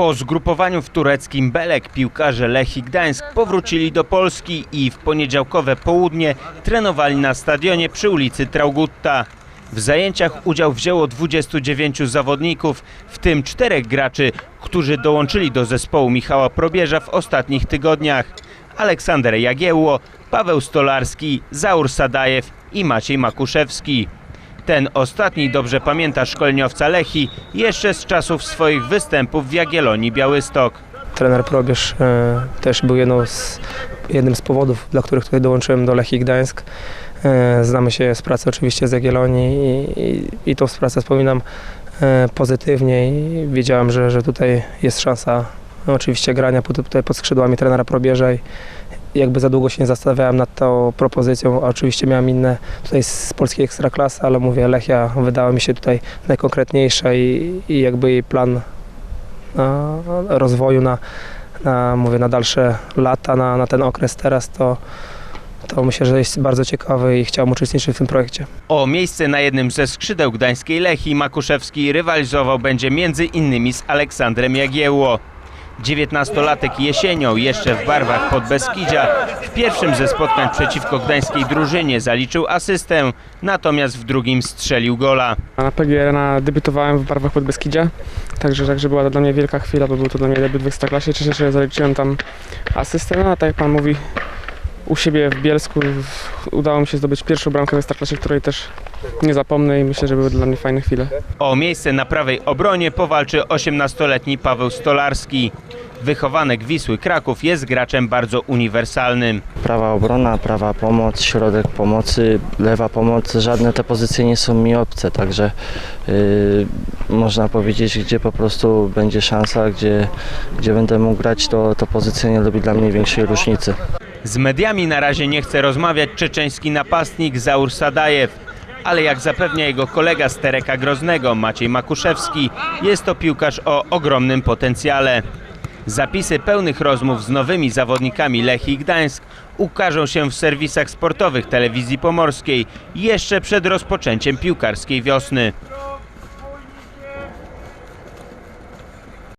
Po zgrupowaniu w tureckim Belek piłkarze Lechii Gdańsk powrócili do Polski i w poniedziałkowe południe trenowali na stadionie przy ulicy Traugutta. W zajęciach udział wzięło 29 zawodników, w tym czterech graczy, którzy dołączyli do zespołu Michała Probierza w ostatnich tygodniach. Aleksander Jagiełło, Paweł Stolarski, Zaur Sadajew i Maciej Makuszewski. Ten ostatni dobrze pamięta szkoleniowca Lechii jeszcze z czasów swoich występów w Jagiellonii Białystok. Trener Probierz e, też był jedną z, jednym z powodów, dla których tutaj dołączyłem do Lechii Gdańsk. E, znamy się z pracy oczywiście z Jagiellonii i, i, i tą pracę wspominam e, pozytywnie i wiedziałem, że, że tutaj jest szansa no, oczywiście grania pod, tutaj pod skrzydłami trenera Probierza i jakby za długo się nie zastanawiałem nad tą propozycją, oczywiście miałem inne tutaj z polskiej ekstraklasy, ale mówię, Lechia wydała mi się tutaj najkonkretniejsza i, i jakby jej plan na rozwoju na, na, mówię, na dalsze lata, na, na ten okres teraz, to, to myślę, że jest bardzo ciekawy i chciałbym uczestniczyć w tym projekcie. O miejsce na jednym ze skrzydeł gdańskiej Lechii Makuszewski rywalizował będzie między innymi z Aleksandrem Jagiełło. 19-latek jesienią, jeszcze w barwach Podbeskidzia, w pierwszym ze spotkań przeciwko gdańskiej drużynie zaliczył asystę, natomiast w drugim strzelił gola. Na PG Arena debiutowałem w barwach Podbeskidzia, także, także była to dla mnie wielka chwila, bo był to dla mnie debiut w Ekstraklasie. Cieszę się, że zaliczyłem tam asystę, no a tak jak Pan mówi, u siebie w Bielsku udało mi się zdobyć pierwszą bramkę w Ekstraklasie, której też nie zapomnę i myślę, że były dla mnie fajne chwile. O miejsce na prawej obronie powalczy 18-letni Paweł Stolarski. Wychowanek Wisły Kraków jest graczem bardzo uniwersalnym. Prawa obrona, prawa pomoc, środek pomocy, lewa pomoc, żadne te pozycje nie są mi obce, także yy, można powiedzieć, gdzie po prostu będzie szansa, gdzie, gdzie będę mógł grać, to, to pozycja nie robi dla mnie większej różnicy. Z mediami na razie nie chce rozmawiać czeczeński napastnik Zaur Sadajew, ale jak zapewnia jego kolega z Tereka Groznego Maciej Makuszewski, jest to piłkarz o ogromnym potencjale. Zapisy pełnych rozmów z nowymi zawodnikami Lechii Gdańsk ukażą się w serwisach sportowych telewizji pomorskiej jeszcze przed rozpoczęciem piłkarskiej wiosny.